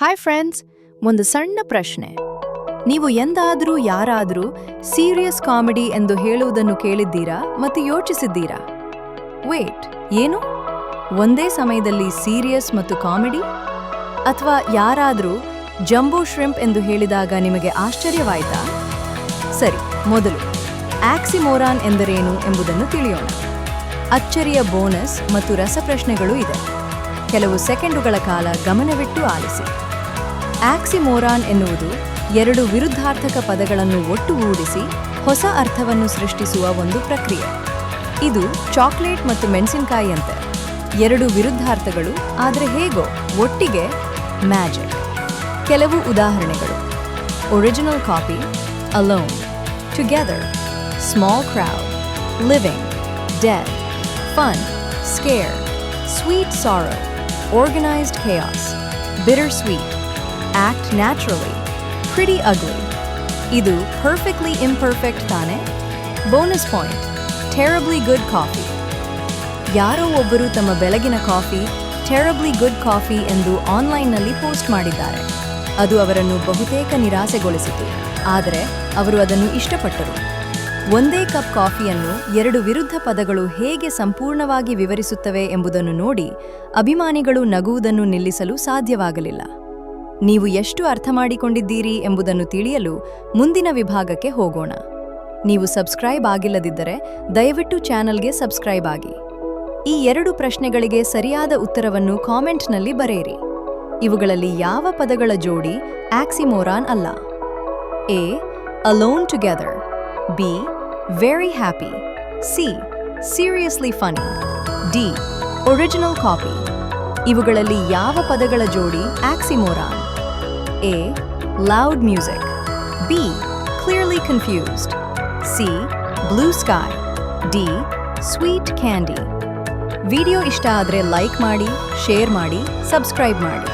Hi friends ಒಂದು ಸಣ್ಣ ಪ್ರಶ್ನೆ. ನೀವು ಎಂದಾದರೂ, ಯಾರಾದರೂ ಸೀರಿಯಸ್ ಕಾಮಿಡಿ ಎಂದು ಹೇಳುವುದನ್ನು ಕೇಳಿದ್ದೀರಾ ಮತ್ತು ಯೋಚಿಸಿದ್ದೀರಾ? ವೇಟ್ ಏನು? ಒಂದೇ ಸಮಯದಲ್ಲಿ ಸೀರಿಯಸ್ ಮತ್ತು ಕಾಮಿಡಿ ಅಥವಾ ಯಾರಾದರೂ ಜಂಬೋ ಶ್ರಿಂಪ್ ಎಂದು ಹೇಳಿದಾಗ ನಿಮಗೆ ಆಶ್ಚರ್ಯವಾಯಿತಾ? ಸರಿ, ಮೊದಲು ಆಕ್ಸಿಮೋರಾನ್ ಎಂದರೇನು ಎಂಬುದನ್ನು ತಿಳಿಯೋಣ. ಅಚ್ಚರಿಯ ಬೋನಸ್ ಮತ್ತು ರಸಪ್ರಶ್ನೆಗಳು ಇದೆ. ಕೆಲವು ಸೆಕೆಂಡುಗಳ ಕಾಲ ಗಮನವಿಟ್ಟು ಆಲಿಸಿ. ಆಕ್ಸಿಮೋರಾನ್ ಎನ್ನುವುದು ಎರಡು ವಿರುದ್ಧಾರ್ಥಕ ಪದಗಳನ್ನು ಒಟ್ಟುಗೂಡಿಸಿ ಹೊಸ ಅರ್ಥವನ್ನು ಸೃಷ್ಟಿಸುವ ಒಂದು ಪ್ರಕ್ರಿಯೆ. ಇದು ಚಾಕ್ಲೇಟ್ ಮತ್ತು ಮೆಣಸಿನಕಾಯಿಯಂತೆ ಎರಡು ವಿರುದ್ಧಾರ್ಥಗಳು ಆದರೆ ಹೇಗೋ ಒಟ್ಟಿಗೆ ಮ್ಯಾಜಿಕ್. ಕೆಲವು ಉದಾಹರಣೆಗಳು. Original copy alone together small crowd living death fun scare sweet sorrow organized chaos, bittersweet, act naturally pretty ugly ಇದು ಪರ್ಫೆಕ್ಟ್ಲಿ ಇಂಪರ್ಫೆಕ್ಟ್ ತಾನೆ bonus point terribly good coffee ಯಾರೋ ಒಬ್ಬರು ತಮ್ಮ ಬೆಳಗಿನ ಕಾಫಿ ಟೆರಬ್ಲಿ ಗುಡ್ ಕಾಫಿ ಎಂದು ಆನ್ಲೈನ್ನಲ್ಲಿ ಪೋಸ್ಟ್ ಮಾಡಿದ್ದಾರೆ ಅದು ಅವರನ್ನು ಬಹುತೇಕ ನಿರಾಸೆಗೊಳಿಸಿತು ಆದರೆ ಅವರು ಅದನ್ನು ಇಷ್ಟಪಟ್ಟರು ಒಂದೇ ಕಪ್ ಕಾಫಿಯನ್ನು ಎರಡು ವಿರುದ್ಧ ಪದಗಳು ಹೇಗೆ ಸಂಪೂರ್ಣವಾಗಿ ವಿವರಿಸುತ್ತವೆ ಎಂಬುದನ್ನು ನೋಡಿ ಅಭಿಮಾನಿಗಳು ನಗುವುದನ್ನು ನಿಲ್ಲಿಸಲು ಸಾಧ್ಯವಾಗಲಿಲ್ಲ ನೀವು ಎಷ್ಟು ಅರ್ಥ ಮಾಡಿಕೊಂಡಿದ್ದೀರಿ ಎಂಬುದನ್ನು ತಿಳಿಯಲು ಮುಂದಿನ ವಿಭಾಗಕ್ಕೆ ಹೋಗೋಣ. ನೀವು ಸಬ್ಸ್ಕ್ರೈಬ್ ಆಗಿಲ್ಲದಿದ್ದರೆ ದಯವಿಟ್ಟು ಚಾನಲ್ಗೆ ಸಬ್ಸ್ಕ್ರೈಬ್ ಆಗಿ. ಈ ಎರಡು ಪ್ರಶ್ನೆಗಳಿಗೆ ಸರಿಯಾದ ಉತ್ತರವನ್ನು ಕಾಮೆಂಟ್ನಲ್ಲಿ ಬರೆಯಿರಿ. ಇವುಗಳಲ್ಲಿ ಯಾವ ಪದಗಳ ಜೋಡಿ ಆಕ್ಸಿಮೋರಾನ್ ಅಲ್ಲ? A alone together B very happy C seriously funny D original copy ಇವುಗಳಲ್ಲಿ ಯಾವ ಪದಗಳ ಜೋಡಿ ಆಕ್ಸಿಮೋರಾನ್? A loud music B clearly confused C blue sky D sweet candy video ಇಷ್ಟ ಆದರೆ ಲೈಕ್ ಮಾಡಿ ಶೇರ್ ಮಾಡಿ ಸಬ್ಸ್ಕ್ರೈಬ್ ಮಾಡಿ